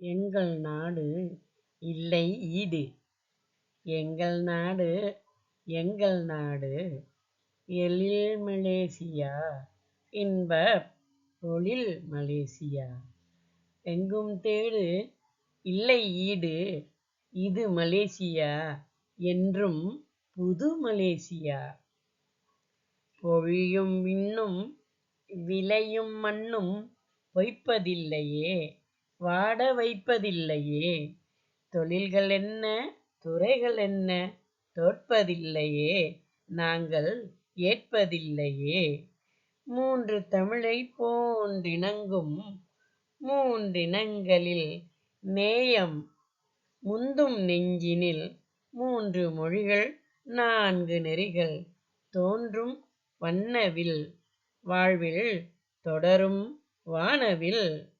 எங்கள் நாடு இல்லை ஈடு. எங்கள் நாடு எங்கள் நாடு. எழில் மலேசியா இன்ப பொழில் மலேசியா. எங்கும் தேடு இல்லை ஈடு. இது மலேசியா என்றும் புது மலேசியா. பொழியும் விண்ணும் விளையும் மண்ணும் பொய்ப்பதில்லையே. வாட வைப்பதில்லையே. தொழில்கள் என்ன? துறைகள் என்ன? தோற்பதில்லையே. நாங்கள் ஏற்பதில்லையே. மூன்று தமிழைப் போன்றிணங்கும் மூன்றினங்களில் நேயம் முந்தும் நெஞ்சினில் மூன்று மொழிகள் நான்கு நெறிகள் தோன்றும் வண்ணவில் வாழ்வில் தொடரும் வானவில்.